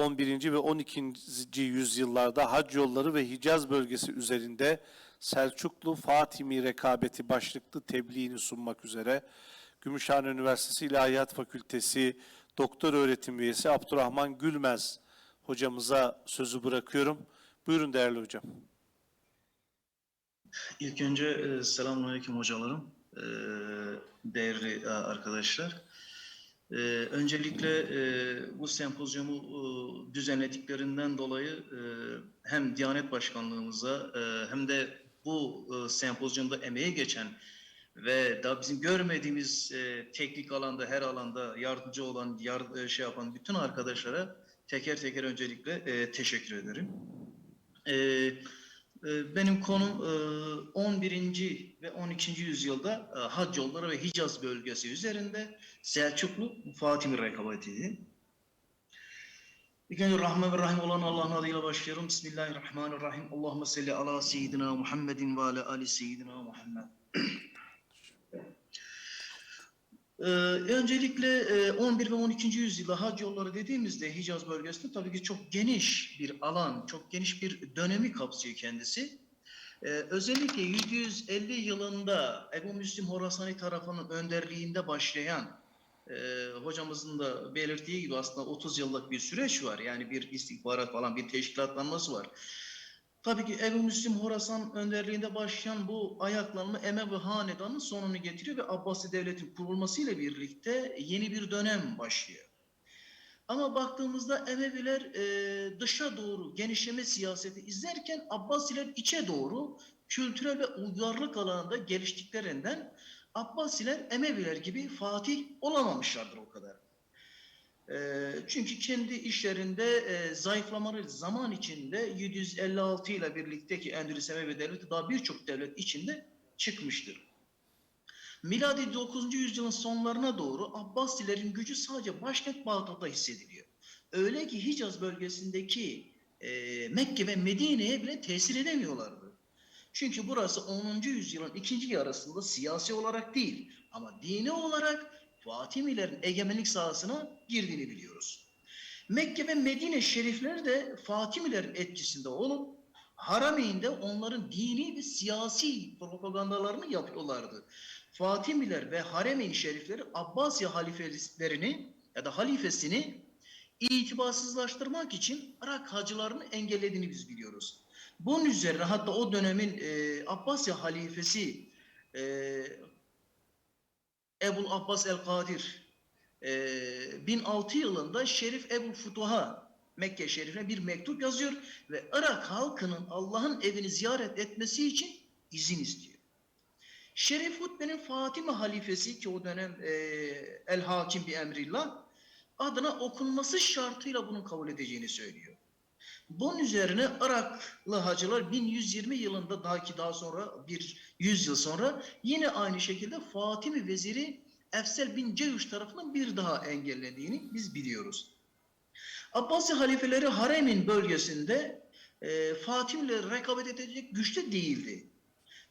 11. ve 12. yüzyıllarda hac yolları ve Hicaz bölgesi üzerinde Selçuklu Fatimi rekabeti başlıklı tebliğini sunmak üzere Gümüşhane Üniversitesi İlahiyat Fakültesi Doktor Öğretim Üyesi Abdurrahman Gülmez hocamıza sözü bırakıyorum. Buyurun değerli hocam. İlk önce e, selamünaleyküm hocalarım, e, değerli e, arkadaşlar. E, öncelikle e, bu sempozyumu e, düzenlediklerinden dolayı e, hem Diyanet Başkanlığımıza e, hem de bu e, sempozyumda emeği geçen ve daha bizim görmediğimiz e, teknik alanda, her alanda yardımcı olan, yard, e, şey yapan bütün arkadaşlara teker teker öncelikle e, teşekkür ederim. E, benim konum e, 11. ve 12. yüzyılda e, hac yolları ve Hicaz bölgesi üzerinde Selçuklu Fatimi rekabetiydi. İlk önce Rahman ve Rahim olan Allah'ın adıyla başlıyorum. Bismillahirrahmanirrahim. Allahümme salli ala seyyidina Muhammedin ve ala ali seyyidina Muhammed. Ee, öncelikle e, 11 ve 12. yüzyılda hac yolları dediğimizde Hicaz bölgesinde tabii ki çok geniş bir alan, çok geniş bir dönemi kapsıyor kendisi. Ee, özellikle 750 yılında Ebu Müslim Horasani tarafının önderliğinde başlayan e, hocamızın da belirttiği gibi aslında 30 yıllık bir süreç var. Yani bir istihbarat falan bir teşkilatlanması var. Tabii ki Ebu Müslim Horasan önderliğinde başlayan bu ayaklanma Emevi Hanedanı'nın sonunu getiriyor ve Abbasi Devleti'nin kurulmasıyla birlikte yeni bir dönem başlıyor. Ama baktığımızda Emeviler e, dışa doğru genişleme siyaseti izlerken Abbasiler içe doğru kültürel ve uygarlık alanında geliştiklerinden Abbasiler Emeviler gibi fatih olamamışlardır o kadar. E, çünkü kendi işlerinde e, zayıflamaları zaman içinde 756 ile birlikteki Endülüs Emevi Devleti daha birçok devlet içinde çıkmıştır. Miladi 9. yüzyılın sonlarına doğru Abbasilerin gücü sadece başkent Bağdat'ta hissediliyor. Öyle ki Hicaz bölgesindeki e, Mekke ve Medine'ye bile tesir edemiyorlardı. Çünkü burası 10. yüzyılın ikinci yarısında siyasi olarak değil ama dini olarak Fatimilerin egemenlik sahasına girdiğini biliyoruz. Mekke ve Medine şerifleri de Fatimilerin etkisinde olup Harameyn'de onların dini ve siyasi propagandalarını yapıyorlardı. Fatimiler ve Haremeyn şerifleri Abbasiye halifelerini ya da halifesini itibarsızlaştırmak için Irak hacılarını engellediğini biz biliyoruz. Bunun üzerine hatta o dönemin e, Abbasya halifesi e, Ebul Abbas el-Kadir e, 1006 yılında Şerif Ebu Futuha Mekke şerifine bir mektup yazıyor ve Irak halkının Allah'ın evini ziyaret etmesi için izin istiyor. Şerif Hutbe'nin Fatime halifesi ki o dönem e, El Hakim bir emrillah adına okunması şartıyla bunun kabul edeceğini söylüyor. Bunun üzerine Iraklı hacılar 1120 yılında daha ki daha sonra bir 100 yıl sonra yine aynı şekilde Fatimi veziri Efsel bin Ceyuş tarafından bir daha engellediğini biz biliyoruz. Abbasi halifeleri Harem'in bölgesinde e, Fatimi'yle rekabet edecek güçte değildi.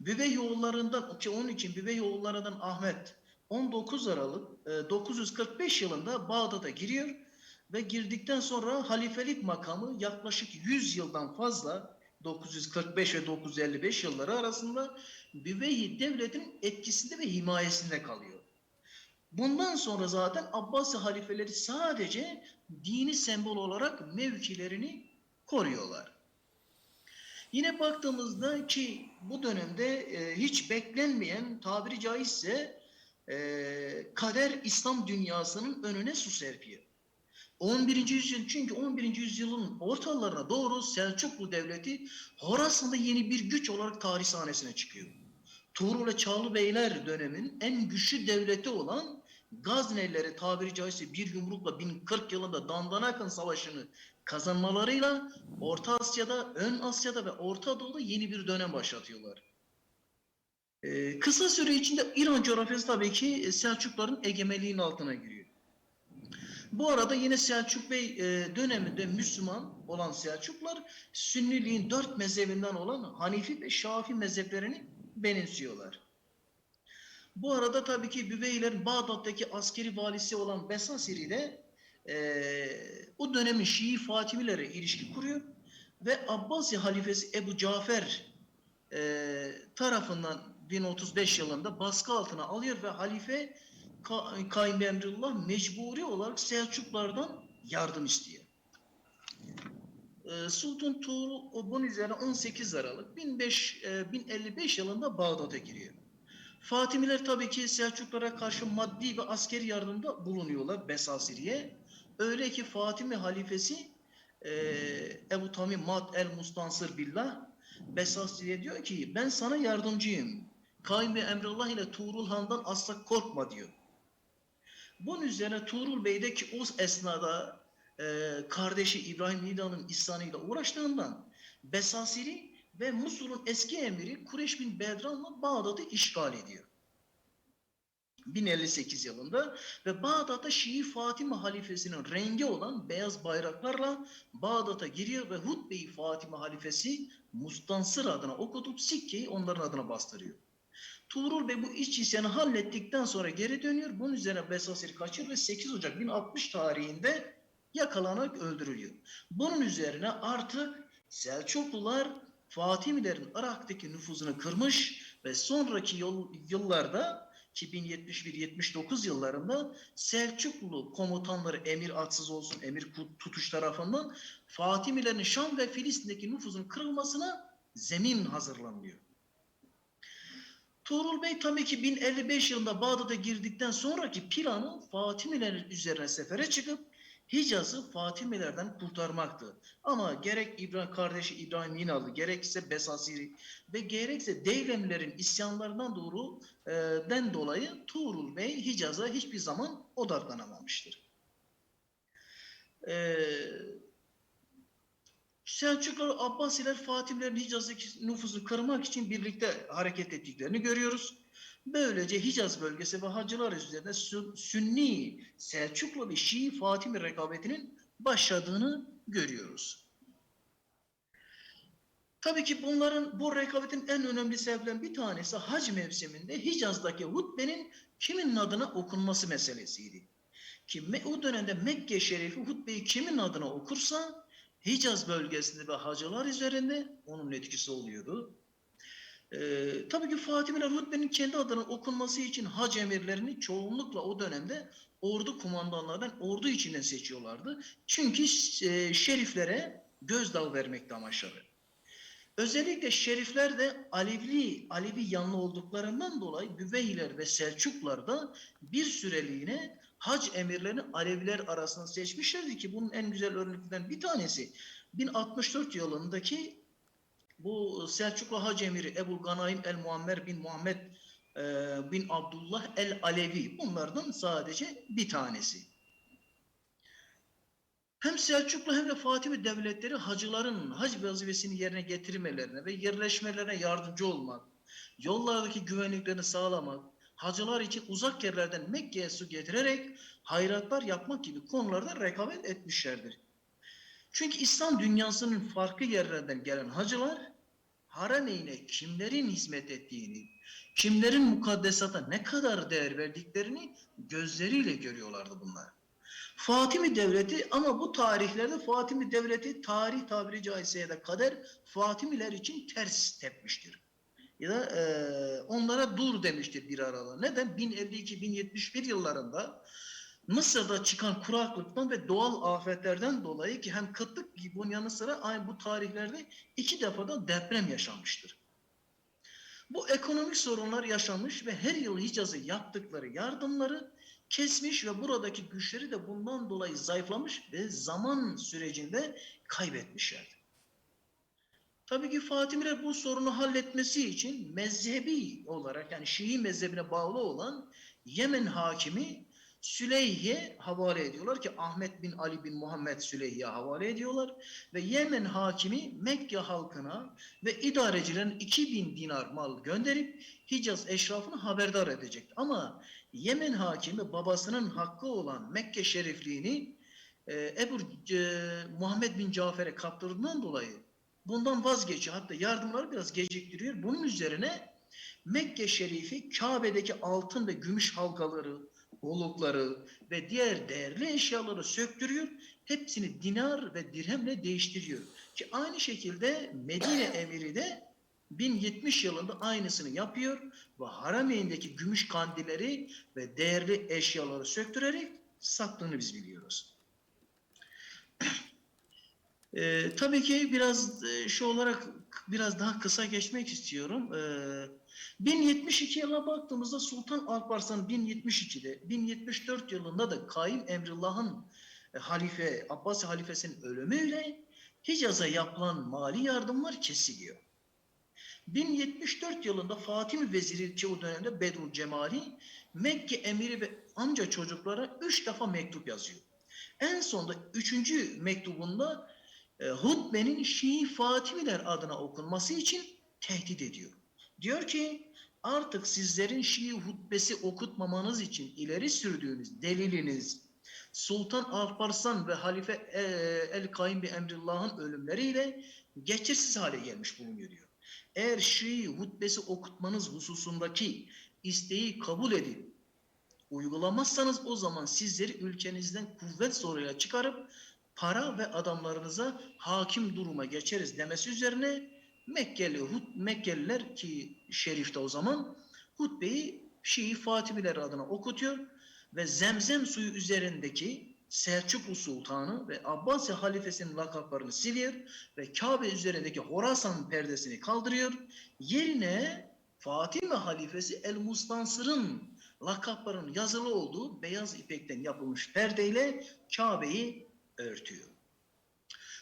Büveyoğullarından ki onun için Büveyoğullarından Ahmet 19 Aralık e, 945 yılında Bağdat'a giriyor ve girdikten sonra halifelik makamı yaklaşık 100 yıldan fazla 945 ve 955 yılları arasında Büveyhi devletinin etkisinde ve himayesinde kalıyor. Bundan sonra zaten Abbasi halifeleri sadece dini sembol olarak mevkilerini koruyorlar. Yine baktığımızda ki bu dönemde e, hiç beklenmeyen tabiri caizse e, kader İslam dünyasının önüne su serpiyor. 11. yüzyıl çünkü 11. yüzyılın ortalarına doğru Selçuklu Devleti Horasan'da yeni bir güç olarak tarih sahnesine çıkıyor. Tuğrul ve Çağlı Beyler döneminin en güçlü devleti olan Gaznelileri tabiri caizse bir yumrukla 1040 yılında Dandanakın Savaşı'nı kazanmalarıyla Orta Asya'da, Ön Asya'da ve Orta Doğu'da yeni bir dönem başlatıyorlar. Ee, kısa süre içinde İran coğrafyası tabii ki Selçukların egemenliğinin altına giriyor. Bu arada yine Selçuk Bey e, döneminde Müslüman olan Selçuklar Sünniliğin dört mezhebinden olan Hanifi ve Şafi mezheplerini benimsiyorlar. Bu arada tabii ki Büveyler'in Bağdat'taki askeri valisi olan Besasiri de eee, o dönemin Şii Fatimileri ilişki kuruyor ve Abbasi halifesi Ebu Cafer eee, tarafından 1035 yılında baskı altına alıyor ve halife Kaim Emrullah mecburi olarak Selçuklardan yardım istiyor. Ee, Sultan Tuğrul bunun üzerine 18 Aralık 15, e, 1055 yılında Bağdat'a giriyor. Fatimiler tabii ki Selçuklara karşı maddi ve askeri yardımda bulunuyorlar Besasiri'ye. Öyle ki Fatimi halifesi e, Ebu Tamim Mad el Mustansır Billah Besasiri'ye diyor ki ben sana yardımcıyım. Kaim Emrullah ile Tuğrul Han'dan asla korkma diyor. Bunun üzerine Tuğrul Bey de ki o esnada e, kardeşi İbrahim Nida'nın isyanıyla uğraştığından Besasiri ve Musul'un eski emiri Kureş bin Bedran'la Bağdat'ı işgal ediyor. 1058 yılında ve Bağdat'ta Şii Fatime halifesinin rengi olan beyaz bayraklarla Bağdat'a giriyor ve Hutbe-i Fatime halifesi Mustansır adına okutup Sikke'yi onların adına bastırıyor. Tuğrul Bey bu iç isyanı hallettikten sonra geri dönüyor. Bunun üzerine Besasir kaçır ve 8 Ocak 1060 tarihinde yakalanarak öldürülüyor. Bunun üzerine artık Selçuklular Fatimilerin Irak'taki nüfuzunu kırmış ve sonraki yol, yıllarda 2071-79 yıllarında Selçuklu komutanları Emir Atsız olsun Emir Tutuş tarafından Fatimilerin Şam ve Filistin'deki nüfuzun kırılmasına zemin hazırlanıyor. Tuğrul Bey tabii ki 1055 yılında Bağdat'a girdikten sonraki planı Fatimilerin üzerine sefere çıkıp Hicaz'ı Fatimilerden kurtarmaktı. Ama gerek İbrahim kardeşi İbrahim İnallı, gerekse Besasiri ve gerekse Deylemlerin isyanlarından doğru e, den dolayı Tuğrul Bey Hicaz'a hiçbir zaman odaklanamamıştır. E, Selçuklu Abbasiler Fatimilerin Hicaz'daki nüfusu kırmak için birlikte hareket ettiklerini görüyoruz. Böylece Hicaz bölgesi ve hacılar üzerinde Sü- Sünni, Selçuklu ve Şii Fatimi rekabetinin başladığını görüyoruz. Tabii ki bunların bu rekabetin en önemli sebeplerinden bir tanesi hac mevsiminde Hicaz'daki hutbenin kimin adına okunması meselesiydi. Ki o dönemde Mekke Şerifi hutbeyi kimin adına okursa Hicaz bölgesinde ve hacılar üzerinde onun etkisi oluyordu. Ee, tabii ki Fatimiler hutbenin kendi adına okunması için hac emirlerini çoğunlukla o dönemde ordu kumandanlarından ordu içinden seçiyorlardı. Çünkü e, şeriflere gözdağı vermekte amaçları. Özellikle şerifler de Alevi, Alevi yanlı olduklarından dolayı Büveyhiler ve Selçuklar da bir süreliğine hac emirlerini Aleviler arasında seçmişlerdi ki bunun en güzel örneklerinden bir tanesi 1064 yılındaki bu Selçuklu Hac Emiri Ebu Ganaim el Muammer bin Muhammed e, bin Abdullah el Alevi bunlardan sadece bir tanesi. Hem Selçuklu hem de Fatimi devletleri hacıların hac vazifesini yerine getirmelerine ve yerleşmelerine yardımcı olmak, yollardaki güvenliklerini sağlamak, hacılar için uzak yerlerden Mekke'ye su getirerek hayratlar yapmak gibi konularda rekabet etmişlerdir. Çünkü İslam dünyasının farklı yerlerden gelen hacılar Harameyne kimlerin hizmet ettiğini, kimlerin mukaddesata ne kadar değer verdiklerini gözleriyle görüyorlardı bunlar. Fatimi Devleti ama bu tarihlerde Fatimi Devleti tarih tabiri caizse de kader Fatimiler için ters tepmiştir. Ya da e, onlara dur demiştir bir aralar. Neden? 1052-1071 yıllarında Mısır'da çıkan kuraklıktan ve doğal afetlerden dolayı ki hem kıtlık gibi bunun yanı sıra aynı bu tarihlerde iki defadan deprem yaşanmıştır. Bu ekonomik sorunlar yaşanmış ve her yıl Hicaz'a yaptıkları yardımları kesmiş ve buradaki güçleri de bundan dolayı zayıflamış ve zaman sürecinde kaybetmişlerdi. Tabii ki Fatimiler bu sorunu halletmesi için mezhebi olarak yani Şii mezhebine bağlı olan Yemen hakimi Süleyh'e havale ediyorlar ki Ahmet bin Ali bin Muhammed Süleyh'e havale ediyorlar ve Yemen hakimi Mekke halkına ve idarecilerin 2000 dinar mal gönderip Hicaz eşrafını haberdar edecek. Ama Yemen hakimi babasının hakkı olan Mekke şerifliğini e, Ebu e, Muhammed bin Cafer'e kaptırdığından dolayı bundan vazgeçiyor. Hatta yardımları biraz geciktiriyor. Bunun üzerine Mekke şerifi Kabe'deki altın ve gümüş halkaları, olukları ve diğer değerli eşyaları söktürüyor. Hepsini dinar ve dirhemle değiştiriyor. Ki aynı şekilde Medine emiri de 1070 yılında aynısını yapıyor ve Harameyn'deki gümüş kandilleri ve değerli eşyaları söktürerek sattığını biz biliyoruz. Ee, tabii ki biraz e, şu olarak biraz daha kısa geçmek istiyorum. Ee, 1072 yıla baktığımızda Sultan Alparslan 1072'de, 1074 yılında da Kaim Emrullah'ın e, halife, Abbasi halifesinin ölümüyle Hicaz'a yapılan mali yardımlar kesiliyor. 1074 yılında Fatih Veziri ki o dönemde Bedrul Cemali Mekke emiri ve amca çocuklara üç defa mektup yazıyor. En sonunda üçüncü mektubunda e, hutbenin Şii Fatimiler adına okunması için tehdit ediyor. Diyor ki artık sizlerin Şii hutbesi okutmamanız için ileri sürdüğünüz deliliniz Sultan Alparslan ve Halife e, El Kaim bi Emrullah'ın ölümleriyle geçersiz hale gelmiş bulunuyor diyor. Eğer Şii hutbesi okutmanız hususundaki isteği kabul edip uygulamazsanız o zaman sizleri ülkenizden kuvvet zoruyla çıkarıp para ve adamlarınıza hakim duruma geçeriz demesi üzerine Mekkeli, Hut, Mekkeliler ki şerifte o zaman hutbeyi Şii Fatimiler adına okutuyor ve zemzem suyu üzerindeki Selçuklu Sultanı ve Abbasi halifesinin lakaplarını siliyor ve Kabe üzerindeki Horasan perdesini kaldırıyor. Yerine Fatime halifesi El Mustansır'ın lakaplarının yazılı olduğu beyaz ipekten yapılmış perdeyle Kabe'yi örtüyor.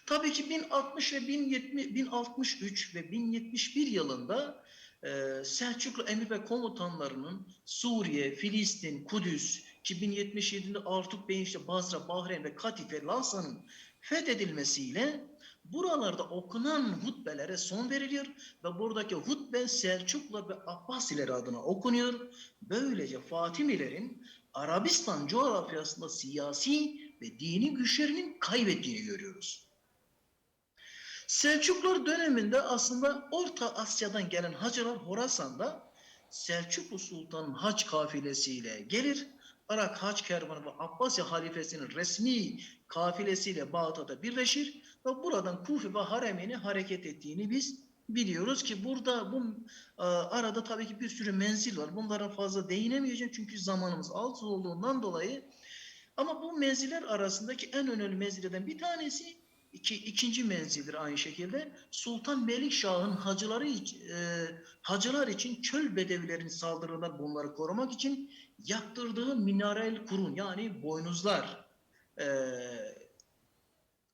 Tabii ki 1060 ve 1070, 1063 ve 1071 yılında e, Selçuklu emir ve komutanlarının Suriye, Filistin, Kudüs ki 1077'de Artuk Bey'in işte Basra, Bahreyn ve Katife, Lassa'nın fethedilmesiyle buralarda okunan hutbelere son veriliyor ve buradaki hutbe Selçuklu ve Abbasiler adına okunuyor. Böylece Fatimilerin Arabistan coğrafyasında siyasi ve dini güçlerinin kaybettiğini görüyoruz. Selçuklular döneminde aslında Orta Asya'dan gelen hacılar Horasan'da Selçuklu Sultan'ın hac kafilesiyle gelir. Irak Hac Kervanı ve Abbasi halifesinin resmi kafilesiyle Bağdat'ta birleşir ve buradan Kufi ve Haremeyn'e hareket ettiğini biz biliyoruz ki burada bu e, arada tabii ki bir sürü menzil var. Bunlara fazla değinemeyeceğim çünkü zamanımız az olduğundan dolayı. Ama bu menziller arasındaki en önemli menzillerden bir tanesi iki, ikinci menzildir aynı şekilde. Sultan Melikşah'ın hacıları iç- e, hacılar için çöl bedevilerin saldırılar bunları korumak için yaptırdığı minarel kurun yani boynuzlar e,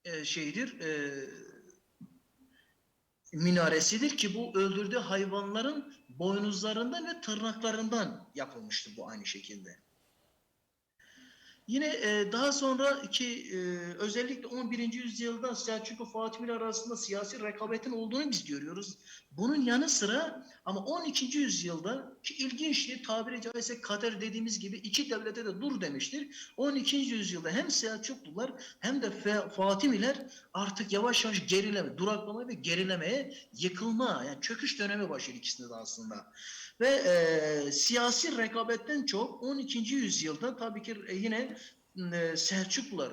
e, şeydir e, minaresidir ki bu öldürdüğü hayvanların boynuzlarından ve tırnaklarından yapılmıştı bu aynı şekilde. Yine e, daha sonra ki e, özellikle 11. yüzyılda Selçuklu Fatimiler arasında siyasi rekabetin olduğunu biz görüyoruz. Bunun yanı sıra ama 12. yüzyılda ki ilginçti tabiri caizse kader dediğimiz gibi iki devlete de dur demiştir. 12. yüzyılda hem Selçuklular hem de Fatimiler artık yavaş yavaş gerileme, duraklama ve gerilemeye yıkılma yani çöküş dönemi başlıyor ikisinde de aslında. Ve e, siyasi rekabetten çok 12. yüzyılda tabii ki e, yine e, Selçuklular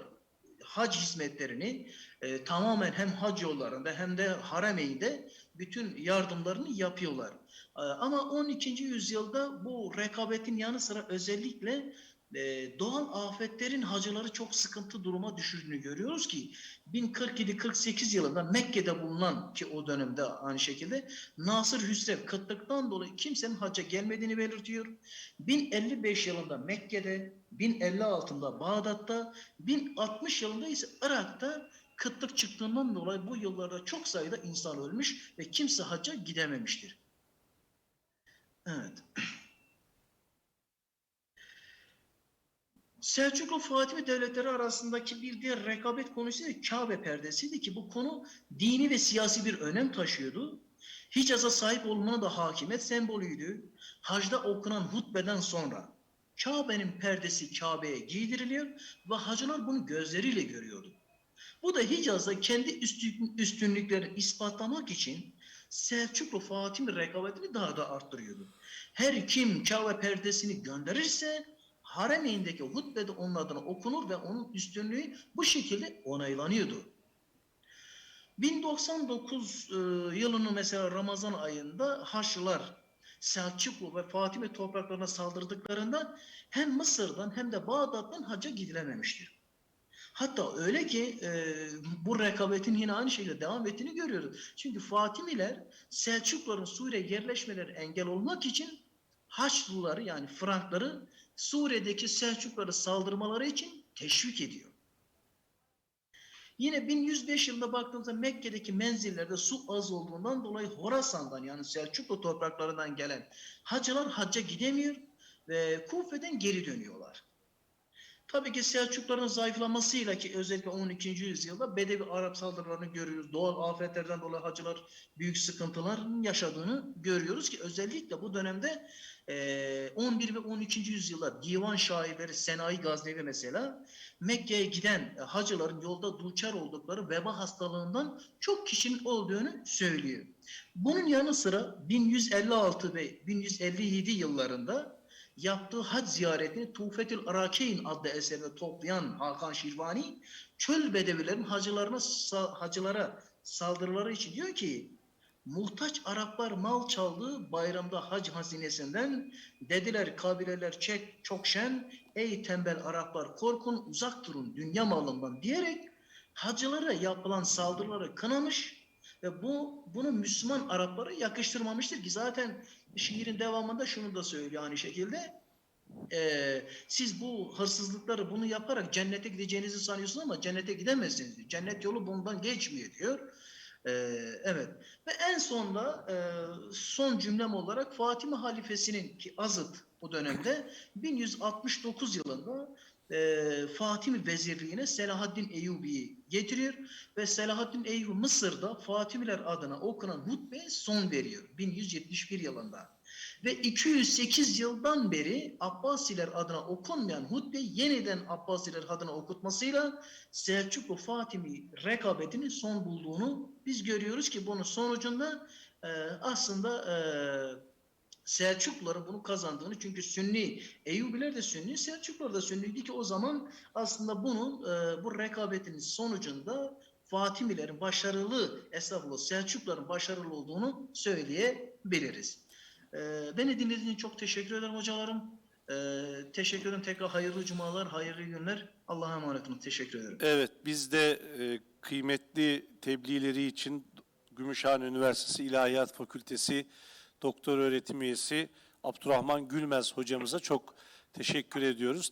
hac hizmetlerini e, tamamen hem hac yollarında hem de Haremeyn'de bütün yardımlarını yapıyorlar. E, ama 12. yüzyılda bu rekabetin yanı sıra özellikle e, doğal afetlerin hacıları çok sıkıntı duruma düşürdüğünü görüyoruz ki 1047-48 yılında Mekke'de bulunan ki o dönemde aynı şekilde Nasır Hüsrev kıtlıktan dolayı kimsenin hacca gelmediğini belirtiyor. 1055 yılında Mekke'de, 1056'da Bağdat'ta, 1060 yılında ise Irak'ta kıtlık çıktığından dolayı bu yıllarda çok sayıda insan ölmüş ve kimse hacca gidememiştir. Evet. Selçuklu Fatimi devletleri arasındaki bir diğer rekabet konusu da Kabe perdesiydi ki bu konu dini ve siyasi bir önem taşıyordu. Hicaz'a sahip olmanın da hakimiyet sembolüydü. Hacda okunan hutbeden sonra Kabe'nin perdesi Kabe'ye giydiriliyor ve hacılar bunu gözleriyle görüyordu. Bu da Hicaz'da kendi üstün, üstünlüklerini ispatlamak için Selçuklu Fatimi rekabetini daha da arttırıyordu. Her kim Kabe perdesini gönderirse Haremeyn'deki hutbede onun adına okunur ve onun üstünlüğü bu şekilde onaylanıyordu. 1099 e, yılının mesela Ramazan ayında Haçlılar Selçuklu ve Fatime topraklarına saldırdıklarında hem Mısır'dan hem de Bağdat'tan hacca gidilememiştir. Hatta öyle ki e, bu rekabetin yine aynı şekilde devam ettiğini görüyoruz. Çünkü Fatimiler Selçukluların Suriye yerleşmeleri engel olmak için Haçlıları yani Frankları Suriye'deki Selçukluları saldırmaları için teşvik ediyor. Yine 1105 yılında baktığımızda Mekke'deki menzillerde su az olduğundan dolayı Horasan'dan yani Selçuklu topraklarından gelen hacılar hacca gidemiyor ve Kufe'den geri dönüyorlar. Tabii ki Selçukluların zayıflamasıyla ki özellikle 12. yüzyılda Bedevi Arap saldırılarını görüyoruz. Doğal afetlerden dolayı hacılar büyük sıkıntıların yaşadığını görüyoruz ki özellikle bu dönemde eee, 11 ve 13. yüzyılda divan şairleri Senayi Gaznevi mesela Mekke'ye giden e, hacıların yolda duçar oldukları veba hastalığından çok kişinin olduğunu söylüyor. Bunun yanı sıra 1156 ve 1157 yıllarında yaptığı hac ziyaretini Tufetül Arakeyn adlı eserinde toplayan Hakan Şirvani çöl bedevilerin hacılarına hacılara saldırıları için diyor ki muhtaç Araplar mal çaldığı bayramda hac hazinesinden dediler kabileler çek çok şen ey tembel Araplar korkun uzak durun dünya malından. diyerek hacılara yapılan saldırıları kınamış ve bu bunu Müslüman Araplara yakıştırmamıştır ki zaten şiirin devamında şunu da söylüyor aynı şekilde. Ee, siz bu hırsızlıkları bunu yaparak cennete gideceğinizi sanıyorsunuz ama cennete gidemezsiniz. Cennet yolu bundan geçmiyor diyor. Ee, evet. Ve en sonda e, son cümlem olarak Fatime halifesinin ki Azıt bu dönemde 1169 yılında e, Fatimi vezirliğine Selahaddin Eyyubi'yi getiriyor ve Selahaddin Eyyubi Mısır'da Fatimiler adına okunan hutbeye son veriyor 1171 yılında. Ve 208 yıldan beri Abbasiler adına okunmayan hutbeyi yeniden Abbasiler adına okutmasıyla Selçuklu Fatimi rekabetinin son bulduğunu biz görüyoruz ki bunun sonucunda e, aslında e, Selçukluların bunu kazandığını çünkü Sünni, Eyyubiler de Sünni, Selçuklular da Sünniydi ki o zaman aslında bunun e, bu rekabetin sonucunda Fatimilerin başarılı, estağfurullah Selçukluların başarılı olduğunu söyleyebiliriz. E, beni dinlediğiniz için çok teşekkür ederim hocalarım. E, teşekkür ederim tekrar hayırlı cumalar, hayırlı günler. Allah'a emanet olun. Teşekkür ederim. Evet, biz de e, kıymetli tebliğleri için Gümüşhane Üniversitesi İlahiyat Fakültesi Doktor Öğretim Üyesi Abdurrahman Gülmez hocamıza çok teşekkür ediyoruz.